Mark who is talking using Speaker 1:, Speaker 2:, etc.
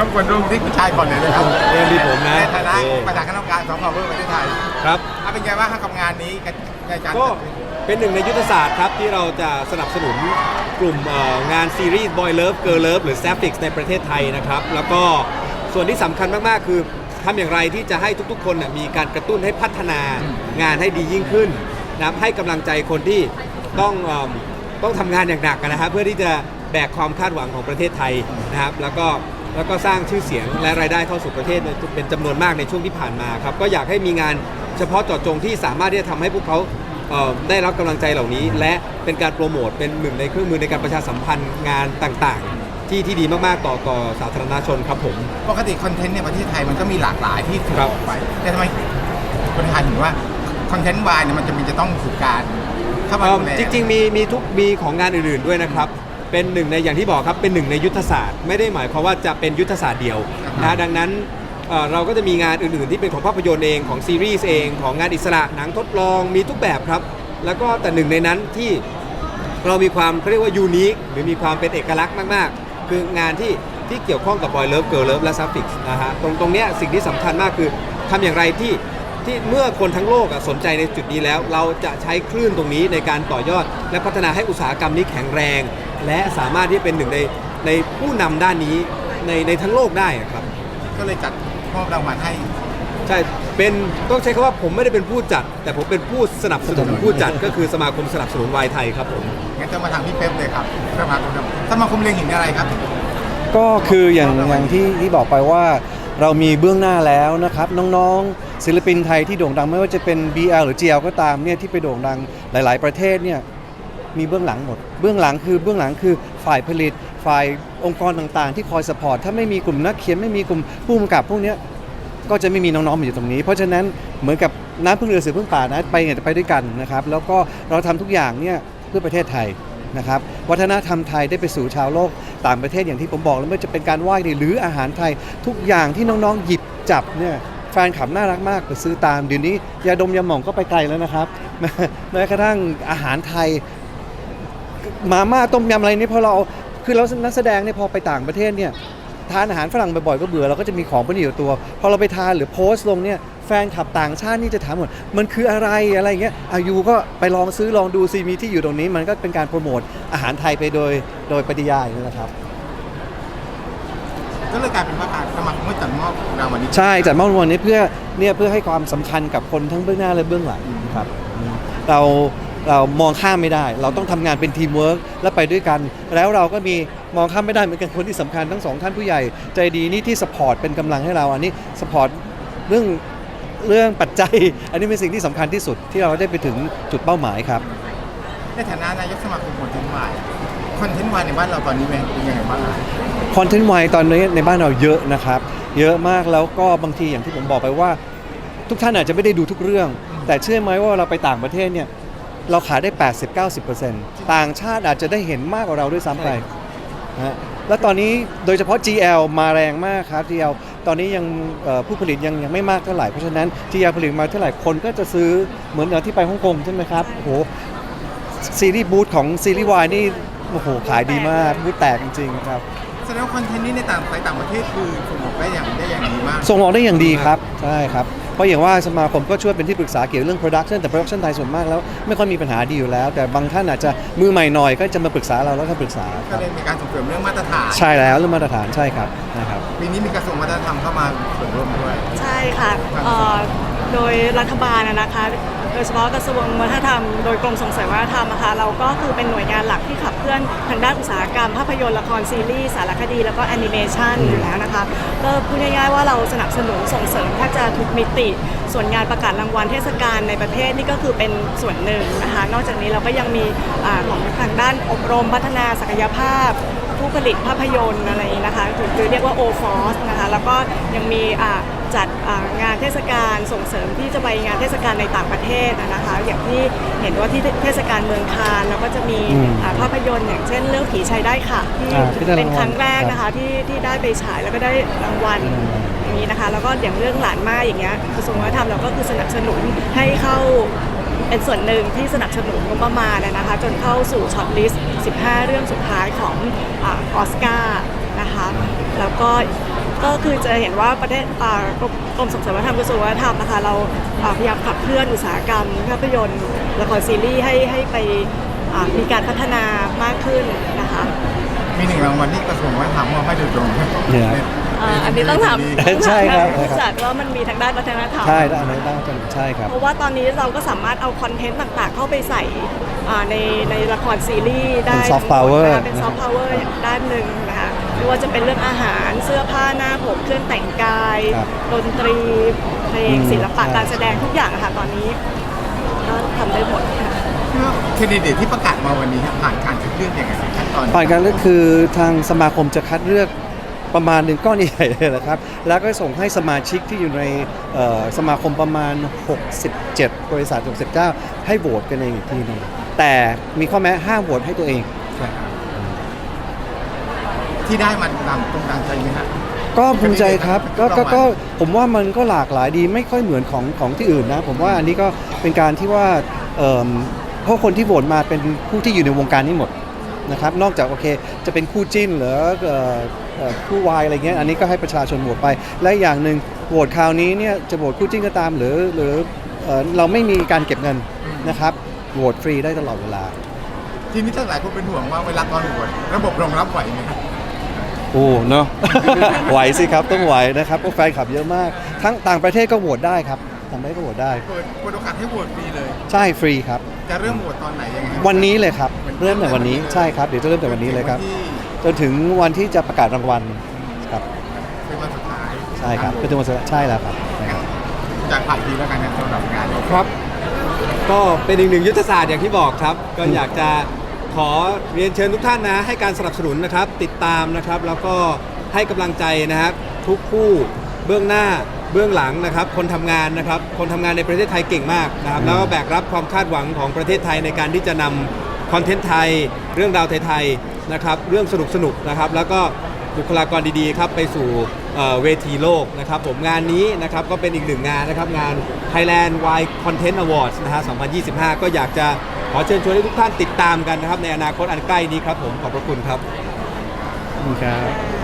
Speaker 1: รบกวนร่วมที่ผู้ชายก่อนเลยนะครับ
Speaker 2: เริ่มที่ผมนะ
Speaker 1: ในฐานะ
Speaker 2: โอเค
Speaker 1: ประธานคณะกรรมการสองพาวเวอร์ประเทศไทย
Speaker 2: ครับ
Speaker 1: อะเป็นไงบ้างครับกับงานนี้กับในการ
Speaker 2: ก็เป็นหนึ่งในยุทธศาสตร์ครับ ที่เราจะสนับสนุนกลุ่มเอ่องานซีรีส์ Boy Love Girl Love หรือ s a f i x ในประเทศไทยนะครับ แล้วก็ส่วนที่สำคัญมาก ๆ คือทำอย่างไรที่จะให้ทุกๆ คนน่ะมีการกระตุ้นให้พัฒนางานให้ดียิ่งขึ้นนะครับให้กำลังใจคนที่ต้องเอิ่มต้องทำงานอย่างหนักนะฮะเพื่อที่จะ แบกความคาดหวังของประเทศไทยนะครับแล้วก็แล้วก็สร้างชื่อเสียงและรายได้เข้าสู่ประเทศเนี่ยเป็นจำนวนมากในช่วงที่ผ่านมาครับก็อยากให้มีงานเฉพาะเจาะจงที่สามารถที่จะทำให้พวกเขาเอ่อได้รับกำลังใจเหล่านี้ และเป็นการโปรโมทเป็นหนึ่งในเครื่องมือในการประชาสัมพันธ์งานต่างๆ ที่ที่ดีมากๆต่อต่อสาธารณชนครับผม
Speaker 1: ปกติคอนเทนต์ในประเทศไทยมันก็มีหลากหลายที่ถูก
Speaker 2: ครับ
Speaker 1: ออกไปแต่ทำไมคนไทยถึงว่าคอนเทนต์วายเนี่ยมันจะมีจะต้องถูกการเข้ามา
Speaker 2: เอิ่ม
Speaker 1: ดูแล
Speaker 2: จริงๆมีมีทุกมีของงานอื่นๆด้วยนะครับ เป็นหนึ่งในอย่างที่บอกครับเป็นหนึ่งในยุทธศาสตร์ ไม่ได้หมายความว่าจะเป็นยุทธศาสตร์เดียวนะดังนั้นเอ่อเราก็จะมีงานอื่นๆ ที่เป็นของภาพยนตร์เองของซีรีส์เองของงานอิสระหนังทดลองมีทุกแบบครับ แล้วก็แต่หนึ่งในนั้นที่เรามีความเขาเรียกว่ายูนิคหรือมีความเป็นเอกลักษณ์มากๆ คืองานที่ที่เกี่ยวข้องกับบอยเลิฟเกิร์ลเลิฟและซัฟฟิกนะฮะตรงตรงเนี้ยสิ่งที่สำคัญมากคือทำอย่างไรที่ที่เมื่อคนทั้งโลกอะสนใจในจุดนี้แล้ว เราจะใช้คลื่นตรงนี้ในการต่อยอด และพัฒนาให้อุตสาหกรรมนี้แข็งแรง และสามารถที่เป็นหนึ่งในในผู้นำด้านนี้ในในทั้งโลกได้อะครับ
Speaker 1: ก็เลยจัดมอบรางวัลให้
Speaker 2: ใช่ เป็นต้องใช้คำว่าผมไม่ได้เป็นผู้จัด แต่ผมเป็นผู้สนับสนุนผู้จัดก็คือสมาคมสนับสนุนวายไทยครับผม
Speaker 1: งั้นจะมาทางพี่เป๊ปเลยครับสมาคมสมาคมเล็งเห็นอะไรครับ
Speaker 3: ก็คืออย่างอย่างที่ที่บอกไปว่าเรามีเบื้องหน้าแล้วนะครับ น้องๆ ศิลปินไทยที่โด่งดังไม่ว่าจะเป็น BL หรือ GL ก็ตามเนี่ยที่ไปโด่งดังหลาย ๆ ประเทศเนี่ย มีเบื้องหลังหมด เบื้องหลังคือเบื้องหลังคือฝ่ายผลิต ฝ่ายองค์กรต่างๆ ที่คอยสปอร์ต ถ้าไม่มีกลุ่มนักเขียนไม่มีกลุ่มผู้กำกับพวกนี้ก็จะไม่มีน้องๆมาอยู่ตรงนี้ เพราะฉะนั้นเหมือนกับน้ำพึ่งเรือสือพึ่งป่านะไปเนี่ยจะไปด้วยกันนะครับ แล้วก็เราทำทุกอย่างเนี่ยเพื่อประเทศไทยนะครับ วัฒนธรรมไทยได้ไปสู่ชาวโลกต่างประเทศอย่างที่ผมบอกแล้วไม่ว่าจะเป็นการไหว้หรืออาหารไทยทุกอย่างที่น้องๆหยิบจับเนี่ยแฟนคลับน่ารักมากไปซื้อตามเดี๋ยวนี้ยาดมยาหม่องก็ไปไกลแล้วนะครับแม้กระทั่งอาหารไทย มาม่าต้มยำอะไรนี่พอเราเอาคือเรานักแสดงเนี่ยพอไปต่างประเทศเนี่ยทานอาหารฝรั่งบ่อยๆก็เบื่อเราก็จะมีของพวกนี้อยู่ตัว พอเราไปทานหรือโพสต์ลงเนี่ยแฟนคลับต่างชาตินี่จะถามหมดมันคืออะไรอะไรอย่างเงี้ยอายุก็ไปลองซื้อลองดูซีมีที่อยู่ตรงนี้ มันก็เป็นการโปรโมทอาหารไทยไปโดยโดยปริยายนั่นแหละครับ
Speaker 1: ก็เลยกลายเป็นว่าสมาคมก็จัดมอบรางวัลนี้
Speaker 3: ใช่จัดมอบรางวัลนี้เพื่อเนี่ยเพื่อให้ความสำคัญกับคนทั้งเบื้องหน้าและเบื้องหลังครับอืมเรา เรามองข้ามไม่ได้ เราต้องทำงานเป็นทีมเวิร์กและไปด้วยกัน แล้วเราก็มีมองข้ามไม่ได้เหมือนกันคนที่สำคัญทั้งสองท่านผู้ใหญ่ใจดีนี่ที่สปอร์ตเป็นกำลังให้เราอันนี้สปอร์ตเรื่องเรื่องปัจจัย อันนี้เป็นสิ่งที่สำคัญที่สุดที่เราได้ไปถึงจุดเป้าหมายครับ
Speaker 1: ในฐานะนายกสมาคมคอนเทนต์วายคอนเทนต์วายในบ้านเราตอนนี้เป็นยังไงบ้างอะ
Speaker 3: คอนเทนต์ไวตอนนี้ในบ้านเราเยอะนะครับ เยอะมากแล้วก็บางทีอย่างที่ผมบอกไปว่า ทุกท่านอาจจะไม่ได้ดูทุกเรื่อง แต่เชื่อไหมว่าเราไปต่างประเทศเนี่ย เราขายได้ 80-90%ต่างชาติอาจจะได้เห็นมากกว่าเราด้วยซ้ำไปนะฮะแล้วตอนนี้โดยเฉพาะ GL มาแรงมากครับ GL ตอนนี้ยังเอ่อผู้ผลิตยังยังไม่มากเท่าไหร่ เพราะฉะนั้น GL ผลิตมาเท่าไหร่คนก็จะซื้อเหมือนกับที่ไปฮ่องกงใช่ไหมครับโอ้โหซีรีส์บูธของซีรีส์วายนี่โอ้โหขายดีมากบูธแตกจริงๆครับ
Speaker 1: แสดงว่าคอนเทนต์นี้ในต่างไปต่างประเทศคือส่งออกได้อย่างได้อย่างดีมาก
Speaker 3: ส่งออกได้อย่างดีครับ ใช่ครับ เพราะอย่างว่าสมาคมก็ช่วยเป็นที่ปรึกษาเกี่ยวกับเรื่อง production แต่ production ไทยส่วนมากแล้วไม่ค่อยมีปัญหาดีอยู่แล้ว แต่บางท่านอาจจะมือใหม่หน่อยก็จะมาปรึกษาเราแล้วก็ปรึกษาค
Speaker 1: ก็
Speaker 3: รับ
Speaker 1: เลยมีการส่งเสริมเรื่องมาตรฐาน
Speaker 3: ใช่แล้วเรื่องมาตรฐานใช่ครับนะครับ
Speaker 1: ปีนี้มีกระทรวงวัฒนธรรมเข้ามาส่วนร่วมด้วย
Speaker 4: ใช่ค่ะเอ่อโดยรัฐบาลนะนะคะ โดยเฉพาะกระทรวงวัฒนธรรมโดยกรมส่งเสริมวัฒนธรรมนะคะเราก็คือเป็นหน่วยงานหลักที่ขับเคลื่อนทางด้านอุตสาหกรรม ภาพยนตร์ละครซีรีส์สารคดี แล้วก็แอนิเมชันอยู่แล้วนะคะก็พูดง่ายๆว่าเราสนับสนุนส่งเสริมแทบจะทุกมิติ ส่วนงานประกาศรางวัลเทศกาลในประเทศนี่ก็คือเป็นส่วนหนึ่งนะคะ นอกจากนี้เราก็ยังมีอของทางด้านอบรมพัฒนาศักยภาพผู้ผลิตภาพยนตร์อะไรนะคะหรือเรียกว่า o f o r c e นะคะแล้วก็ยังมีอ่า จัดอ่างานเทศกาลส่งเสริมที่จะไปงานเทศกาลในต่างประเทศนะคะอย่างที่เห็นว่าที่เทศกาลเมืองคานแล้วก็จะมี
Speaker 3: อืม
Speaker 4: อ่าภาพยนตร์อย่างเช่นเรื่องผีชายได้ค่ะที่
Speaker 3: อ่าที่ได้รางวัล
Speaker 4: เป็นครั้งแรกนะคะที่ที่ได้ไปฉายแล้วก็ได้รางวัล
Speaker 3: อืม
Speaker 4: อย่างนี้นะคะแล้วก็อย่างเรื่องหลานมาอย่างเงี้ยกระทรวงวัฒนธรรมเราก็คือสนับสนุนให้เข้าเป็นส่วนหนึ่งที่สนับสนุนงบประมาณนะคะจนเข้าสู่ช็อตลิสต์ 15 เรื่องสุดท้ายของออสการ์นะคะแล้วก็ ก็คือจะเห็นว่าประเทศอ่ากรมกรมส่งเสริมวัฒนธรรมกระทรวงวัฒนธรรมนะคะเราอ่าพยายามขับเคลื่อนอุตสาหกรรมภาพยนตร์ละครซีรีส์ให้ให้ไปอ่ามีการพัฒนามากขึ้นนะคะ
Speaker 1: มีหนึ่งรางวัลที่กระทรวงวัฒนธรรมมอบให้โดยตรง
Speaker 3: เนี่ย
Speaker 4: อ่าอันนี้ต้องถาม
Speaker 3: ใช่ครับ
Speaker 4: ผู้จัดว่ามันมีทางด้านวัฒนธรรม
Speaker 3: ใช่ได้ได้ได้ใช่ครับ
Speaker 4: เพราะว่าตอนนี้เราก็สามารถเอาคอนเทนต์ต่างๆ เข้าไปใส่อ่าในในละครซีรีส์ได้
Speaker 3: เป็น soft power
Speaker 4: เป็นซอฟต์พาวเวอร์ด้านหนึ่งนะคะ ไม่ว่าจะเป็นเรื่องอาหารเสื้อผ้าหน้าผมเครื่องแต่งกาย
Speaker 3: ครับ
Speaker 4: ดนตรีเพลง
Speaker 3: อืม
Speaker 4: ศิลปะ
Speaker 3: ใช่
Speaker 4: การแสดงทุกอย่างอะค่ะตอนนี้ก็ทำได้หมดค่ะ
Speaker 1: แคนดิเดตที่ประกาศมาวันนี้ครับผ่านการคัดเลือกยังไงขั้นตอน
Speaker 3: ผ่านการเลือกคือทางสมาคมจะคัดเลือกประมาณหนึ่งก้อนใหญ่เลยนะครับ แล้วก็ส่งให้สมาชิกที่อยู่ในเอ่อสมาคมประมาณ 67 บริษัท 69 ให้โหวตกันเองอีกทีหนึงแต่มีข้อแม้ห้ามโหวตให้ตัวเอง
Speaker 1: ที่ได้มันตามตรงตามใจไหมครับ
Speaker 3: ก็ภูมิใจครับก็ก็
Speaker 1: รางวัล
Speaker 3: ก็ผมว่ามันก็หลากหลายดีไม่ค่อยเหมือนของของที่อื่นนะ ผมว่าอันนี้ก็เป็นการที่ว่าเอิ่มเพราะคนที่โหวตมาเป็นผู้ที่อยู่ในวงการนี้หมดนะครับ นอกจากโอเคจะเป็นคู่จิ้นหรือเอ่อเอ่อคู่วายอะไรเงี้ยอันนี้ก็ให้ประชาชนโหวตไป และอย่างหนึ่งโหวตคราวนี้เนี่ยจะโหวตคู่จิ้นก็ตามหรือหรือเอ่อเราไม่มีการเก็บเงินนะครับโหวตฟรีได้ตลอดเวลา
Speaker 1: ทีนี้ถ้าหลายคนเป็นห่วงว่าเวลาตอนโหวตระบบรองรับไหวไหมครับ
Speaker 3: โอ้เนาะ ไหวสิครับต้องไหวนะครับเพราะแฟนคลับเยอะมาก ทั้งต่างประเทศก็โหวตได้ครับต่างประเทศก็โหวตได้
Speaker 1: เปิดเปิดโอกาสให้โหวตฟรีเลย
Speaker 3: ใช่ฟรีครับ
Speaker 1: จะเริ่มโหวตตอนไหนยังไง
Speaker 3: วันนี้เลยครับเริ่มแต่วันนี้ใช่ครับเดี๋ยวจะเริ่มแต่วันนี้เลยครับ จนถึงวันที่จะประกาศรางวัลครับ
Speaker 1: เป็นวันสุดท้าย
Speaker 3: ใช่ครับเป็นตัววันสุดท้ายใช่แล้วครับ
Speaker 1: จากผ่านทีแล้วกันนะสำหรับงาน
Speaker 2: ครับ ก็เป็นอีกหนึ่งยุทธศาสตร์อย่างที่บอกครับ ก็อยากจะ ขอเรียนเชิญทุกท่านนะให้การสนับสนุนนะครับติดตามนะครับ แล้วก็ให้กำลังใจนะครับทุกคู่เบื้องหน้าเบื้องหลังนะครับ คนทำงานนะครับ คนทำงานในประเทศไทยเก่งมากนะครับ แล้วก็แบกรับความคาดหวังของประเทศไทยในการที่จะนำคอนเทนต์ไทย เรื่องราวไทยๆนะครับ เรื่องสนุกๆนะครับ แล้วก็บุคลากรดีๆครับไปสู่เอ่อเวทีโลกนะครับ ผมงานนี้นะครับก็เป็นอีกหนึ่งงานนะครับ งาน Thailand Wide Content Awards นะฮะ2025 ก็อยากจะ ขอเชิญชวนให้ทุกท่านติดตามกันนะครับ ในอนาคตอันใกล้นี้ครับผมขอบพระคุณครับ
Speaker 3: ขอบคุณครับ